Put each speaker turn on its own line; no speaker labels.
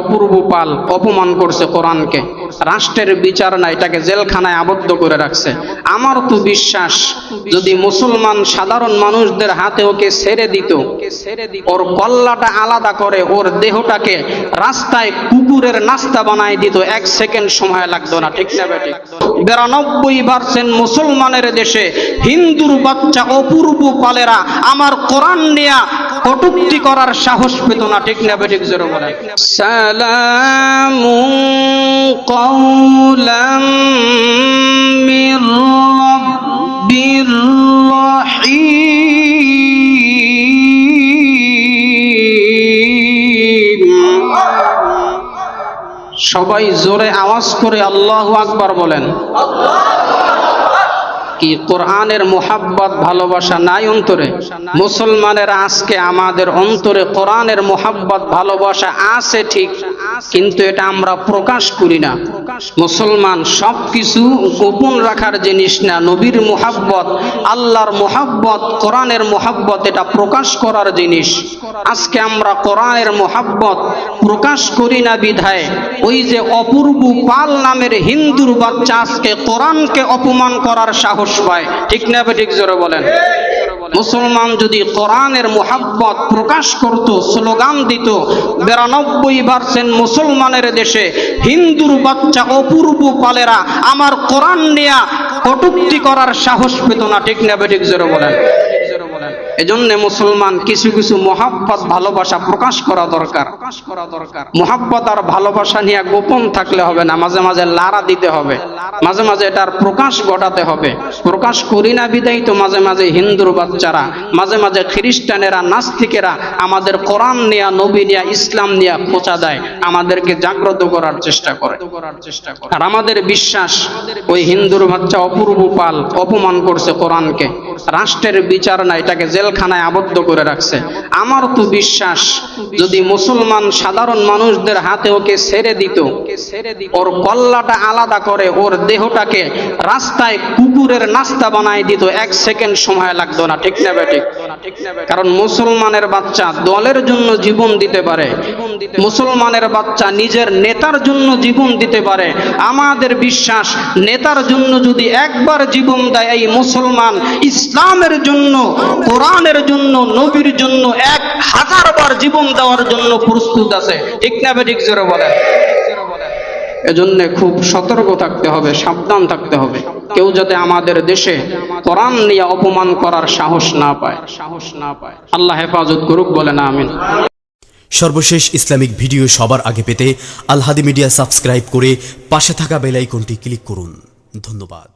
অপূর্ব পাল অপমান করছে কোরআনকে। রাষ্ট্রের বিচার না, এটাকে জেলখানায় আবদ্ধ করে রাখছে। আমার তো বিশ্বাস, যদি মুসলমান সাধারণ মানুষদের হাতে ওকে ছেড়ে দিত, ওর কল্লাটা আলাদা করে, ওর দেহটাকে রাস্তায় কুকুরের নাস্তা বানায় দিত, এক সেকেন্ড সময় লাগতো না, ঠিক না বেটি? বিরানব্বই পার্সেন্ট মুসলমানের দেশে হিন্দুর বাচ্চা অপূর্ব পালেরা আমার কোরআন নিয়ে কটুক্তি করার সাহস পেত না, ঠিক না বেঠিক জোরে বলে। সালাম কৌলাম সবাই জোরে আওয়াজ করে আল্লাহ আকবার বলেন। কি কোরআনের মোহাব্বত, ভালোবাসা নাই অন্তরে? মুসলমানের আজকে আমাদের অন্তরে কোরআনের মোহাব্বত, ভালোবাসা আছে ঠিক, কিন্তু এটা আমরা প্রকাশ করি না। মুসলমান সব কিছু গোপন রাখার জিনিস না, নবীর মোহাব্বত, আল্লাহর মোহাব্বত, কোরআনের মোহাব্বত, এটা প্রকাশ করার জিনিস। আজকে আমরা কোরআনের মোহাব্বত প্রকাশ করি না বিধায়, ওই যে অপূর্ব পাল নামের হিন্দুর বাচ্চা আজকে কোরআনকে অপমান করার সাহস পায়। ঠিক না ঠিক জোরে বলেন? মুসলমান যদি কোরআনের মোহাব্বত প্রকাশ করত, স্লোগান দিত, বিরানব্বই পার্সেন্ট মুসলমানের দেশে হিন্দুর বাচ্চা অপূর্ব পালেরা আমার কোরআন নেয়া কটুক্তি করার সাহস পেত না, ঠিক না বেঠিক জোরে বলেন। এজন্য মুসলমান কিছু কিছু মহাব্বত, ভালোবাসা প্রকাশ করা দরকার। প্রকাশ করা দরকার মহাব্বত আর ভালোবাসা নিয়ে গোপন থাকলে হবে না, মাঝে মাঝে লারা দিতে হবে। মাঝে মাঝে এটার প্রকাশ ঘটাতে হবে। প্রকাশ করি না বিদায় তো মাঝে মাঝে হিন্দুর বাচ্চারা, মাঝে মাঝে খ্রিস্টানেরা, নাস্তিকেরা আমাদের কোরআন নিয়া, নবী নিয়া, ইসলাম নিয়া খোঁচা দেয়, আমাদেরকে জাগ্রত করার চেষ্টা করে। চেষ্টা আর আমাদের বিশ্বাস, ওই হিন্দুর বাচ্চা অপূর্ব পাল অপমান করছে কোরআনকে। রাষ্ট্রের বিচার না, এটাকে জেলখানায় আবদ্ধ করে রাখছে। আমার তো বিশ্বাস, যদি মুসলমান সাধারণ মানুষদের হাতে ওকে ছেড়ে দিত, ওর কল্লাটা আলাদা করে, ওর দেহটাকে রাস্তায় কুকুরের নাস্তা বানায় দিত, এক সেকেন্ড সময় লাগতো না, ঠিক না বেঠিক কারণ মুসলমানের বাচ্চা দলের জন্য জীবন দিতে পারে। মুসলমানের বাচ্চা নিজের নেতার জন্য জীবন দিতে পারে। আমাদের বিশ্বাস, নেতার জন্য যদি একবার জীবন দেয় এই মুসলমান, ইসলামের জন্য, কোরআনের জন্য, নবীর জন্য এক হাজার বার জীবন দেওয়ার জন্য প্রস্তুত আছে। ঠিক না ঠিক জোরে বলেন। এজন্য খুব সতর্ক থাকতে হবে, সাবধান থাকতে হবে। কেউ যাতে আমাদের দেশে কোরআন নিয়ে অপমান করার সাহস না পায়। সাহস না পায় আল্লাহ হেফাজত করুক বলে না আমিন।
সর্বশেষ ইসলামিক ভিডিও সবার আগে পেতে আলহাদি মিডিয়া সাবস্ক্রাইব করে পাশে থাকা বেলাইকনটি ক্লিক করুন। ধন্যবাদ।